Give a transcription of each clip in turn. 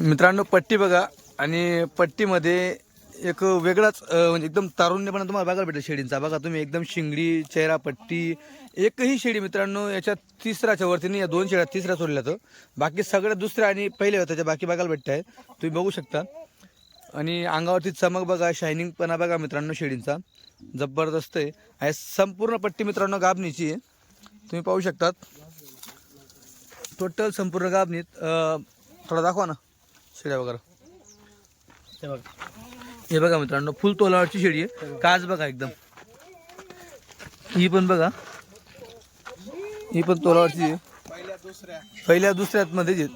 मित्रांनो पट्टी बघा आणि पट्टीमध्ये एक वेगळाच म्हणजे एकदम तारुण्यपणा तुम्हाला बघायला भेटेल शेडींचा. बघा तुम्ही एकदम शिंगडी चेहरा पट्टी एकही शेडी मित्रांनो याच्यात तिसऱ्याच्या वरती नाही या दोन शेड्या तिसरा सोडल्या तर बाकी सगळ्या दुसऱ्या आणि पहिल्या होत्या बाकी बघायला भेटत आहे तुम्ही बघू शकता. आणि अंगावरती चमक बघा शायनिंगपणा बघा मित्रांनो शेडींचा. जबरदस्त आहे. आणि संपूर्ण पट्टी मित्रांनो गाबणीची आहे. तुम्ही पाहू शकतात. टोटल संपूर्ण गाबणीत थोडा दाखवा ना शेड्या वगैरे. हे बघा. हे बघा मित्रांनो फुल तोलावरची शेडी आहे. काच बघा एकदम. ही पण बघा. ही पण तोलावरची आहे. पहिल्या दुसऱ्या पहिल्या दुसऱ्यात मध्ये.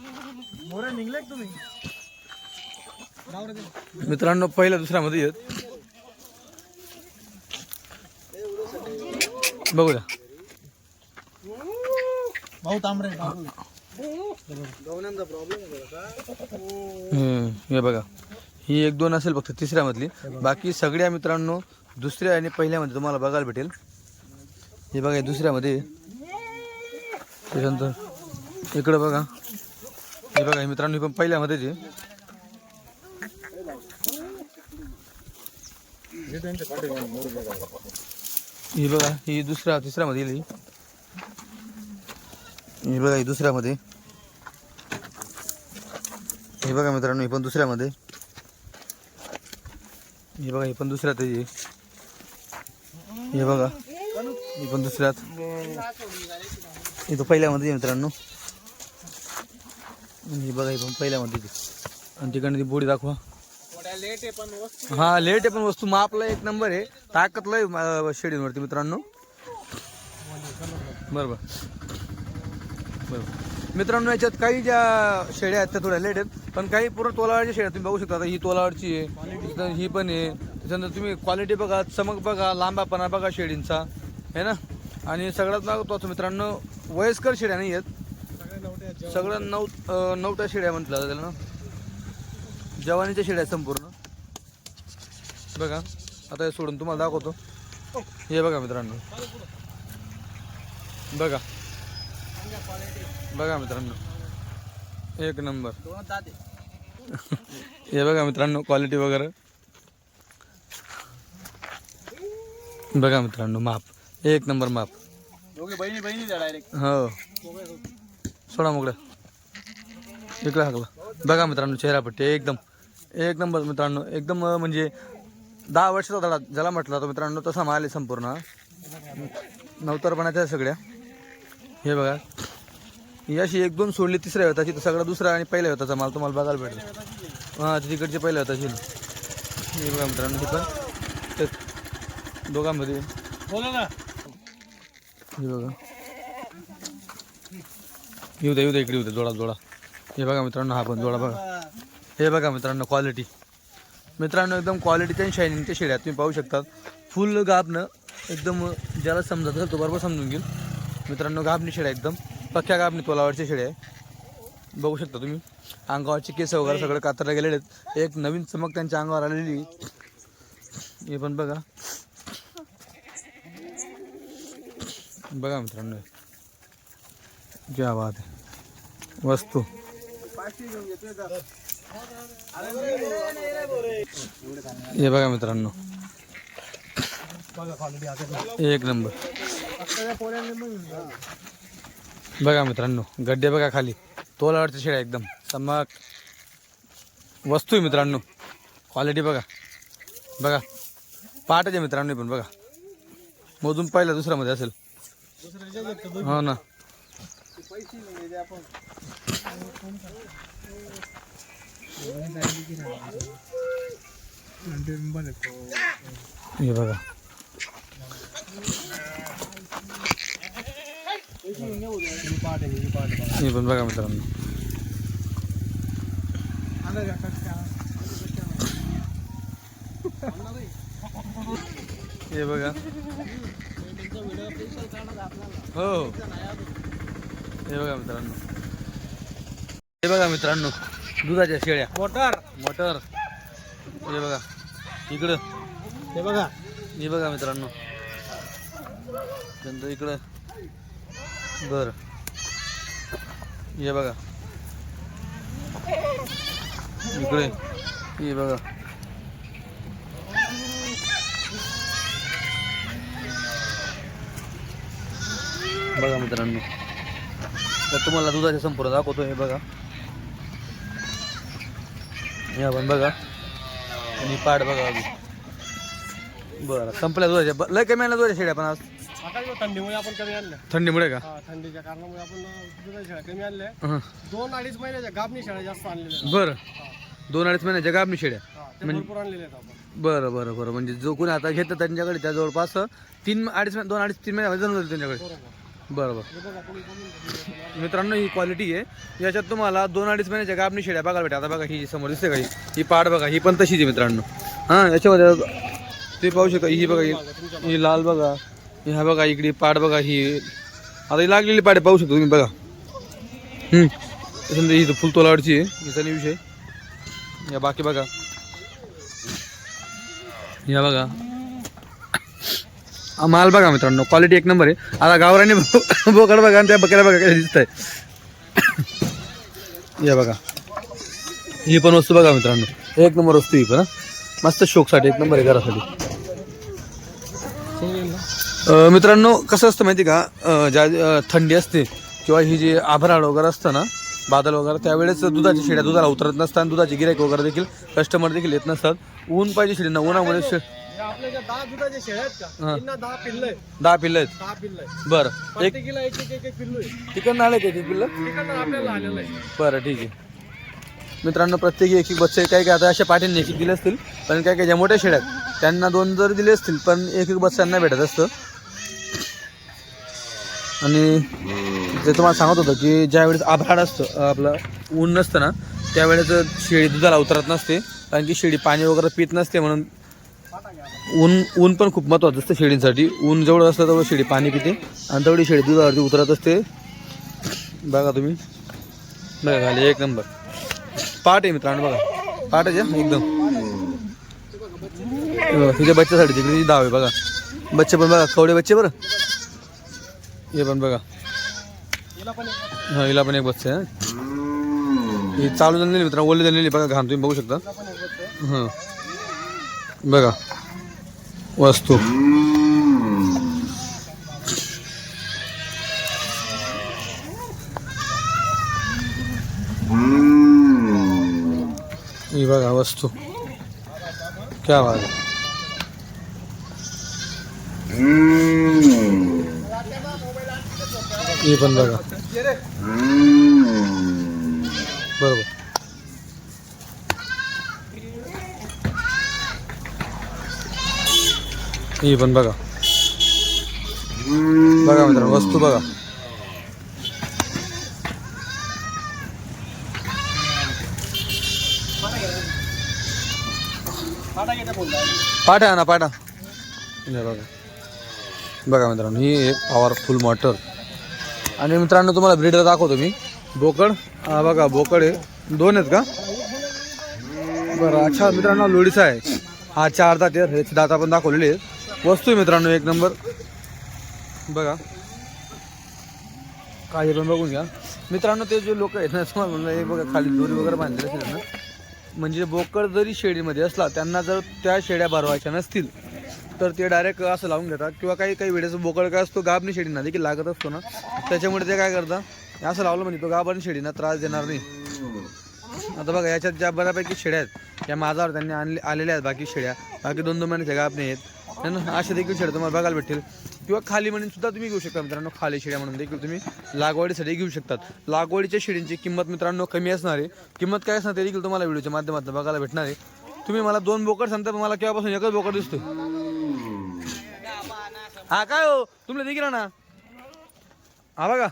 मित्रांनो पहिल्या दुसऱ्यामध्ये आहेत. बघू द्या भाऊ तांबरे हे बघा. ही एक दोन असेल फक्त तिसऱ्यामधली. बाकी सगळ्या मित्रांनो दुसऱ्या आणि पहिल्यामध्ये तुम्हाला बघायला भेटेल. हे बघा दुसऱ्यामध्ये. त्याच्यानंतर इकडं बघा. हे बघा हे मित्रांनो पण पहिल्यामध्येच आहे. ही बघा ही दुसऱ्या तिसऱ्यामध्ये येईल हे बघा हे दुसऱ्यामध्ये. हे बघा मित्रांनो हे पण दुसऱ्यामध्ये. हे बघा हे पण दुसऱ्यात आहे हे. बघा हे पण दुसऱ्यात. हे तो पहिल्यामध्ये मित्रांनो. हे बघा हे पण पहिल्यामध्ये आणि तिकडनं ती बोडी दाखवा. लेट आहे हा लेट आहे पण वस्तू. मापला एक नंबर आहे. ताकद लय शेडीवरती मित्रांनो. बरोबर. बरोबर मित्रांनो याच्यात काही ज्या शेड्या आहेत त्या थोड्या लेट आहेत पण काही पूर्ण तोलावरच्या शेड्या तुम्ही बघू शकता. आता ही तोलावरची आहे ही पण आहे. त्याच्यानंतर तुम्ही क्वालिटी बघा चमक बघा लांबापणा बघा शेडींचा आहे ना? आणि सगळ्यात महत्त्वाचं मित्रांनो वयस्कर शेड्या नाही आहेत. सगळे नऊ नऊट्या शेड्या म्हटलं त्याला ना? जवानीच्या शेड्या आहेत संपूर्ण. बघा आता हे सोडून तुम्हाला दाखवतो. हे बघा मित्रांनो. बघा. बघा मित्रांनो एक नंबर. हे बघा मित्रांनो क्वालिटी वगैरे. बघा मित्रांनो माप. एक नंबर माप. दोघे बहिणी बहिणी डायरेक्ट हो. सोडा मोकळ्या इकडे हाकला बघा. मित्रांनो चेहरापट्टी एकदम. एक नंबर मित्रांनो एकदम म्हणजे दहा वर्षाचा धडा ज्याला म्हटलं तर मित्रांनो तसा माल आहे संपूर्ण. नवतरपणाच्या सगळ्या. हे बघा. ही अशी एक दोन सोडली तिसऱ्या होताची तर सगळा दुसरा आणि पहिल्या होताचा माल तुम्हाला बघायला भेटेल. हां तिकडची पहिल्या होताची हे बघा मित्रांनो ही पण. ते दोघांमध्ये. बोला ना. हे बघा. येऊ द्या येऊ द्या इकडे येऊ द्या जोडा जोडा. हे बघा मित्रांनो हा पण जोडा बघा. हे बघा मित्रांनो क्वालिटी मित्रांनो एकदम क्वालिटीच्या आणि शायनिंगच्या शेड्या तुम्ही पाहू शकतात फुल गाबनं एकदम ज्याला समजत तो बरोबर समजून घेईल. मित्रांनो गाभणी शेळ्या एकदम. पक्क्या गाभणी तोलावरची शेड्या आहे. बघू शकता तुम्ही. अंगावरचे केस वगैरे सगळं कातरले गेलेले आहेत. एक नवीन चमक त्यांच्या अंगावर आलेली. हे पण बघा. बघा मित्रांनो. क्या बात आहे. वस्तू. हे बघा मित्रांनो. एक नंबर. बघा मित्रांनो गड्डे बघा खाली. तोलावरच्या शेळ्या एकदम. चमक. वस्तू आहे मित्रांनो. क्वालिटी बघा. बघा. पाटाचे मित्रांनो पण बघा. मोजून पहिला दुसऱ्यामध्ये असेल. हो ना. हे बघा. ही पण बघा मित्रांनो. हे बघा. हो. हे बघा मित्रांनो. हे बघा मित्रांनो दुधाच्या शेळ्या. मोटर. मटर. हे बघा. इकडं. हे बघा. हे बघा मित्रांनो. त्यानंतर इकडं. बर. हे बघा. इकडे. हे बघा. बघा मित्रांनो. तर तुम्हाला दुधाचे संपूर्ण दाखवतो हे बघा. हे आपण बघा. आणि पाठ बघा अजून. बरं संपल्या दुधाच्या. ब- लय कमी आणल्या दुधाच्या शेड्या पण आज. थंडीमुळे आपण कमी आणल्या थंडीमुळे का? हा थंडीच्या कारणामुळे आपण दुधाच्या शेळ्या कमी आणल्या. हं. दोन अडीच महिन्याच्या गाबणी शेळ्या जास्त आणलेल्या आहेत. बरं. दोन अडीच महिन्याच्या गाबणी शेड्या हा, त्या भरपूर आणलेल्या आहेत आपण. बरं बरं बरं. म्हणजे जो कोणी आता घेतं त्यांच्याकडे त्या जवळपास तीन अडीच महिने- दोन अडीच तीन महिन्यामध्ये जन्म झाले त्यांच्याकडे. बरोबर. बरं बरं. हे बघा तुम्ही बघून मित्रांनो ही क्वालिटी आहे. याच्यात तुम्हाला दोन अडीच महिन्याच्या गाबणी शेड्या बघायला भेटा आता बघा ही जी समोर दिसते का ही? ही पाड बघा ही पण तशीच आहे मित्रांनो. हां याच्यामध्ये ते पाहू शकता ही बघा ही ही लाल बघा. ह्या बघा इकडे पाड बघा ही. आता ही लागलेली पाड पाहू शकतो तुम्ही बघा. हम्म. त्याच्यानंतर ही फुल तोलावरची आहे हिचा विषय. या बाकी बघा. या बघा. हा, माल बघा मित्रांनो क्वालिटी एक नंबर आहे. आता गावराने बोकड बघा आणि त्या बकऱ्या बघा काय दिसत आहे या बघा. ही पण वस्तू बघा मित्रांनो. एक नंबर वस्तू ही पण मस्त शोकसाठी एक नंबर आहे घरासाठी. मित्रांनो कसं असतं माहिती का? ज्या थंडी असते किंवा ही जी आभराळ वगैरे असतं ना बादल वगैरे त्यावेळेस दुधाच्या शेड्या दुधाला उतरत नसतात दुधाचे गिरायक वगैरे देखील कस्टमर देखील येत नसतात. ऊन पाहिजे शेडींना उन्हामुळे शे- दहा पिल्ल आहेत. बरं. एक तिकडनं आले का ते पिल्लं? बरं ठीक आहे. मित्रांनो प्रत्येकी एक एक बच्चे काही काही आता अशा पाठींनी एक एक दिले असतील पण काही काही ज्या मोठ्या शेड्या आहेत त्यांना दोन जर दिले असतील पण एक एक बच्चांना भेटत असतं. आणि ते तुम्हाला सांगत होतं की ज्यावेळेस आभाड असतं आपलं ऊन नसतं ना त्यावेळेस शेळी दुधाला उतरत नसते कारण की शेळी पाणी वगैरे पित नसते म्हणून ऊन ऊन पण खूप महत्त्वाचं असतं शेळींसाठी. ऊन जेवढं असतं तेवढं शेळी पाणी पिते आणि तेवढी शेळी दुधावरती उतरत असते. बघा तुम्ही. बघा खाली एक नंबर. पाट आहे मित्रांनो बघा. पाट आहे एकदम. तुझ्या तिच्या बच्च्यासाठी तिकडे धाव आहे बघा. बच्चे पण बघा कवडे बच्चे बरं. हे पण बघा. हिला पण एक हा हिला पण एक बसते आहे ही चालू झालेली मित्रांनो ओली झालेली बघा घाण तुम्ही बघू शकता. हां. बघा. वस्तू. ही बघा वस्तू. क्या बात आहे. ही पण बघा. बरोबर. ही पण बघा. बघा मित्र वस्तू बघा. पाठा ना पाठा बघा. बघा मित्रांनो ही एक पॉवरफुल मोटर आणि मित्रांनो तुम्हाला ब्रीडर दाखवतो मी. बोकड. हा बघा बोकड आहे. दोन आहेत का? बरं अच्छा मित्रांनो लोडीचा आहे. हा चार दात आहे ह्याचे दात आपण दाखवलेले आहेत. वस्तू आहे मित्रांनो एक नंबर. बघा. काही पण बघून घ्या. मित्रांनो ते जे लोक आहेत ना तुम्हाला म्हणलं हे बघा खाली दोरी वगैरे बांधलेली असेल ना. म्हणजे बोकड जरी शेडीमध्ये असला त्यांना जर त्या शेड्या भरवायच्या नसतील तर ते डायरेक्ट असं लावून घेतात. किंवा काही काही वेळेस बोकड काय असतो गाबनी शेडीना देखील लागत असतो ना. त्याच्यामुळे ते काय करतात असं लावलं म्हणजे तो गाब आणि शेडीना त्रास देणार नाही. आता बघा याच्यात ज्या बऱ्यापैकी शेड्या आहेत या माझावर त्यांनी आणले आलेल्या आहेत बाकी शेड्या. बाकी दोन दोन महिन्याच्या गाब नाही आहेत. त्यांना ना अशा देखील शेड्या तुम्हाला बघायला भेटतील. किंवा खाली म्हणून सुद्धा तुम्ही घेऊ शकता मित्रांनो खाली शेड्या म्हणून देखील तुम्ही लागवडीसाठी घेऊ शकतात. लागवडीच्या शेडींची किंमत मित्रांनो कमी असणार आहे. किंमत काय असणार ते देखील तुम्हाला व्हिडिओच्या माध्यमातून बघायला भेटणार आहे. तुम्ही मला दोन बोकड सांगता मला केव्हापासून एकच बोकड दिसतो हा काय हो? तुम्हाला देखील ना हा बघा.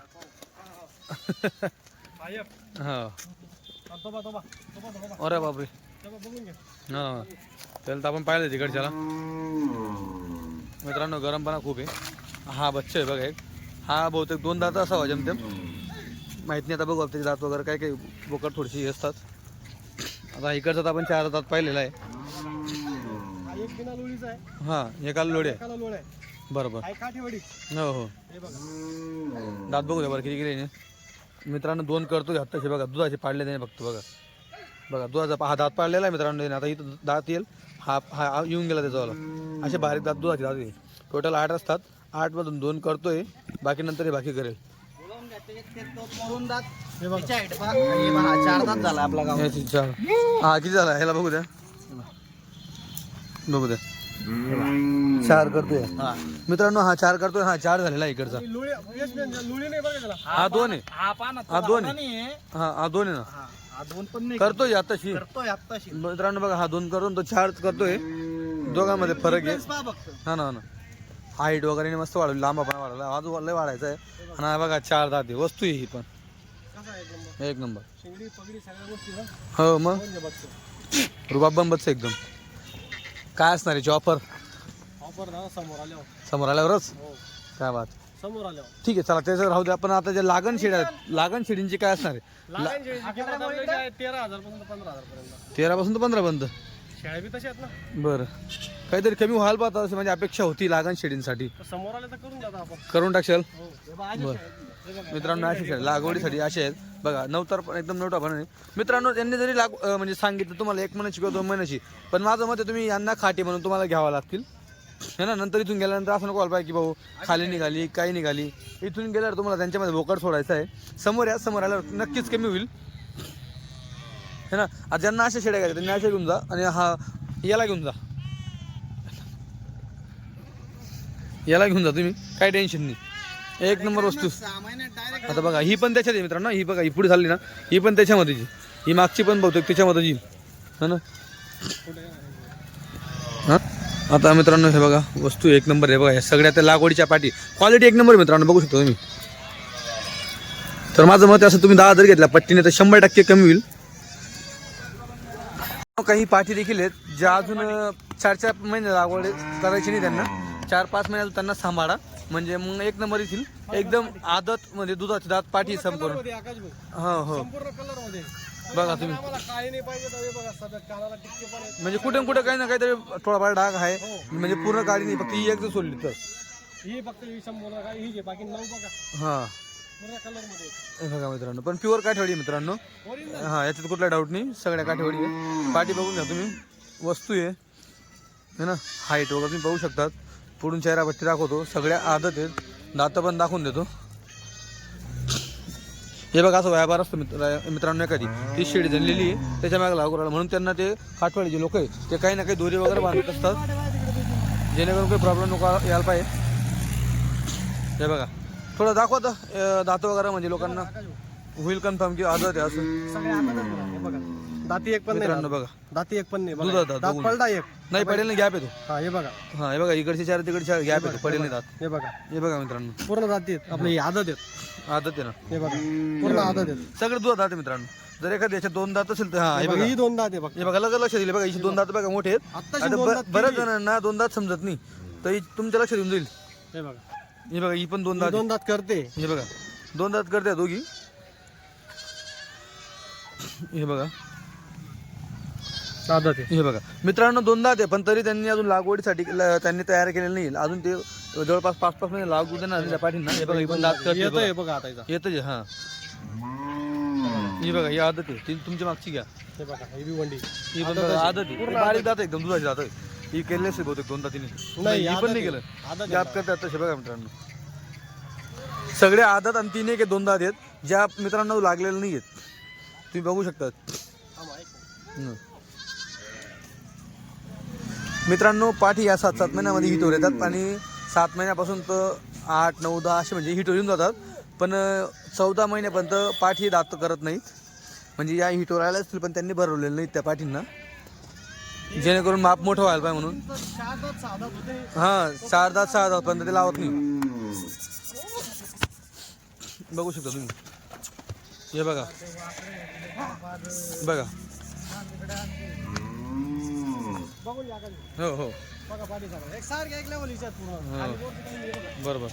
हो. अरे बापरे. हा. त्याला तर आपण पाहिलं तिकडच्याला. मित्रांनो गरमपणा खूप आहे. हा बच्चा आहे बघा एक. हा बहुतेक दोन दात असावा जमतेम माहीत नाही आता बघू त्याचे दात वगैरे काय काही बोकड थोडीशी असतात. आता इकडचा तर आपण चार दात पाहिलेला आहे. हा हां एकाला लोडी आहे. आहे बरोबर काठीवडी हो हो. हे बघा. दात बघू द्या बरं किती किती. मित्रांनो दोन करतो हत्ताचे बघा दुधाचे पाडले त्याने फक्त बघा. बघा दुधाचा हा दात पाडलेला आहे मित्रांनो. आता इथं दात येईल. हा हा येऊन गेला त्याच्यावाला. असे बारीक दात दुधाचे दात येईल टोटल आठ असतात. आठमधून दोन करतोय. बाकी नंतर हे बाकी करेल. हे बघा. चार दात झाला आपला हा किती झाला? ह्याला बघू द्या. बघू द्या. चार करतोय. मित्रांनो हा चार करतोय हा चार झालेला आहे इकडचा. हा दोन आहे. हा पाना हा दोन आहे. हा हा दोन आहे ना. हा दोन पण नाही करतोय आताशी मित्रांनो बघा हा दोन करून तो चार करतोय. दोघांमध्ये फरक आहे. हा ना ना. हाईट वगैरे मस्त वाढवली. लांबा पण वाढवला. आज लय वाढायचा आहे. आणि हा बघा चार दात वस्तू आहे ही पण. एक नंबर? हो मग? रुबाब बंबच एकदम. काय असणार याची ऑफर ऑफर ना समोर आल्यावर. समोर आल्यावरच? हो. काय बात. समोर आल्यावर. ठीक आहे चला त्याचं राहू द्या पण आता जे लागण शिड आहेत लागण शिडींची काय असणार आहे? तेरा हजारपासून पंधरा हजार पर्यंत तेरा पासून तर पंधरा पर्यंत. शेळ्या बी तशा आहेत ना. बरं. काहीतरी कमी व्हायला पाहता असं म्हणजे अपेक्षा होती लागण शिडींसाठी. तर समोर आले तर करून जातो आपण. करून टाकशाल? हो. हे अशा बरं. मित्रांनो असे लागवडीसाठी असे आहेत. बघा नवतर पण एकदम नवटा पण मित्रांनो त्यांनी जरी लाग म्हणजे सांगितलं तुम्हाला एक महिन्याची किंवा दोन महिन्याची पण माझं मत आहे तुम्ही यांना खाटी म्हणून तुम्हाला घ्यावा लागतील. है ना नंतर इथून गेल्यानंतर असं नको व्हायला पाहिजे की भाऊ खाली निघाली काही निघाली. इथून गेल्यावर तुम्हाला त्यांच्यामध्ये भोकड सोडायचं आहे. समोर या समोर आल्यावर नक्कीच कमी होईल. है ना आता ज्यांना अशा शेड्या घ्यायच्या त्यांनी अशा घेऊन जा आणि हा याला घेऊन जा. याला घेऊन जा तुम्ही काही टेन्शन नाही. एक नंबर वस्तू. आता बघा ही पण त्याच्यात आहे मित्रांनो. ही बघा ही पुढे झाली ना. ही पण त्याच्यामध्येच आहे. ही मागची पण बहुतेक त्याच्यामध्ये येईल है ना? हा? आता मित्रांनो हे बघा वस्तू एक नंबर आहे. बघा या सगळ्या त्या लागवडीच्या पाठी. क्वालिटी एक नंबर मित्रांनो बघू शकता तुम्ही. तर माझं मत असं तुम्ही दहा जर घेतला पट्टीने तर शंभर टक्के कमी होईल. काही पाठी देखील आहेत ज्या अजून चार चार महिने लागवड करायची नाही त्यांना. चार पाच महिन्यात त्यांना सांभाळा. म्हणजे मग एक नंबर येतील. एकदम आदत म्हणजे दुधाची दात पाठी संपूर्ण. हो हो. संपूर्ण कलरमध्ये बघा तुम्ही. आम्हाला काही नाही पाहिजे तर हे बघा सध्या कानाला टिक्के पण आहेत म्हणजे कुठे कुठे काही ना काहीतरी थोडाफार डाग आहे. म्हणजे पूर्ण काळी नाही फक्त ही एक जर सोडली तर. ही फक्त ही संपूर्ण काय ही घे. बाकी नऊ बघा. हा. पूर्ण कलरमध्ये हे बघा मित्रांनो पण प्युअर काठेवाडी आहे मित्रांनो. ओरिजिनल हा याच्यात कुठला डाऊट नाही. सगळ्या काठेवाडी आहे. पाठी बघून घ्या तुम्ही. वस्तू आहे. है ना हाईट वगैरे तुम्ही बघू शकतात. पुढून चेहरा पट्टी दाखवतो. सगळ्या आदत आहेत. दातं पण दाखवून देतो. हे बघा असं व्यापार असतो मित्र मित्रांनो एखादी. ती शेडी जनलेली आहे. त्याच्यामागे लागू राहिला. म्हणून त्यांना ते काठवाडी जे लोक आहे ते काही ना काही दोरी वगैरे बांधत असतात. जेणेकरून काही प्रॉब्लेम नको यायला पाहिजे. हे बघा. थोडं दाखवत दातं वगैरे म्हणजे लोकांना. होईल कन्फर्म की आदत आहे असं. बघा. दाती एक पण नाही मित्रांनो बघा. दाती एक पण नाही दुधात दात दात बघून. पलटा एक. नाही पडेल नाही गॅप येतो. हा हे बघा. हा हे बघा इकडचे चार तिकडचे चार गॅप येतो पडेल नाही दात. हे बघा. हे बघा मित्रांनो. पूर्ण दाती आहेत. आपली ही आदत आहेत. आदत आहे ना. हे बघा पूर्ण आदत आहेत. सगळे दुधात दात आहे मित्रांनो. जर एखाद्या याच्यात दोन दात असेल तर हा हे हे बघा, बघा. ही दोन दात आहे बघा. हे बघा दिले बघा हिचे दोन दात बघा मोठे आहेत. आत्ताशी आता दोन ब- दात बऱ्याच जणांना दोन दात समजत नाही. तर ही तुमच्या लक्षात येऊन जाईल. हे बघा. हे बघा ही पण दोन ही दात दोन दात करते. हे बघा. दोन दात करते दोघी. हे बघा. आहे हे बघा. मित्रांनो दोनदा आहे पण तरी त्यांनी अजून लागवडीसाठी ल- त्यांनी तयार केलेलं नाही. अजून ते जवळपास पाच पाच महिने लागू देणार त्या पाठींना हे बघा. ही पण दात करते येत बघा. आहे बघा आता इथं. येतं जे हा. ही बघा ही आदत आहे. ती तुमची मागची घ्या. हे बघा ही बी वंडी. ही पण बघा आदत आहे. ही बारीक दात आहे एकदम दुधाची दात आहे. ही केली असेल बहुतेक दोन दातीने नाही, ही आदत पण नाही आहे. केलं. आदत आहे. करतात तसे बघा मित्रांनो. सगळे आदत आणि तीन एक दोन दात आहेत. ज्या मित्रांनो लागलेल्या नाही आहेत तुम्ही बघू शकता थांबा, ऐक ना. हम्म. मित्रांनो पाठी या सात सात महिन्यामध्ये हिटवर येतात आणि सात महिन्यापासून तर आठ नऊ दहा असे म्हणजे हिटवर येऊन जातात. पण चौदा महिन्यापर्यंत पाठी दात करत नाहीत. म्हणजे या हिटवर आल्या असतील पण त्यांनी भरवलेलं नाहीत त्या पाठींना. जेणेकरून माप मोठं व्हायला पाहिजे म्हणून. चार दात सहा दात हां चार दात सहा दात पर्यंत ते लावत नाही. बघू शकता तुम्ही. हे बघा. बघा. बघून. हो हो. बघा पाठी सांगा एक सारखे एक लेवल पूर्ण. बरोबर.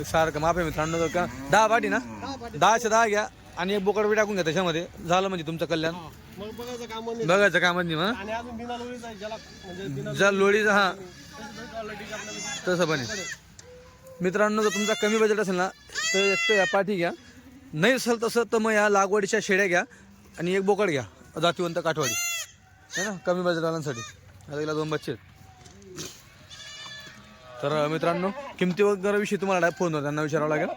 एक सारखं माफ आहे मित्रांनो जर का दहा पाठी ना? दहा पाठी. दहाच्या दहा घ्या आणि एक बोकड बी टाकून घ्या त्याच्यामध्ये. झालं म्हणजे तुमचं कल्याण. मग बघायचं काम नाही बघायचं कामच नाही म्हणा आणि अजून बिना लोळीचा आहे, ज्याला म्हणजे ज्या लोळीचं हा. तसं पण. मित्रांनो जर तुमचा कमी बजेट असेल ना तर एक तर या पाठी घ्या. नाही असेल तसं तर मग या लागवडीच्या शेड्या घ्या आणि एक बोकड घ्या. जातीवंत काठवाडी. आहे ना कमी बजेटवाल्यांसाठी आता हिला दोन बच्चे आहेत. तर मित्रांनो किमती वगैरे विषयी तुम्हाला डायरेक्ट फोनवर त्यांना विचारावं लागेल.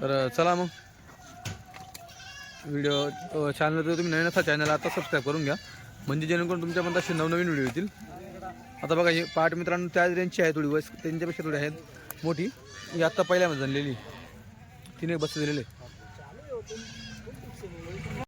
तर चला मग. व्हिडिओ चॅनल तर तुम्ही नवीन असा चॅनल आता सबस्क्राईब करून घ्या. म्हणजे जेणेकरून तुमच्या पण नवनवीन व्हिडिओ येतील. आता बघा हे पाठ मित्रांनो त्या रेंजची आहे थोडी वयस त्यांच्यापेक्षा थोडी आहेत मोठी. ही आत्ता पहिल्यामध्ये झालेली तिने बस दिलेले.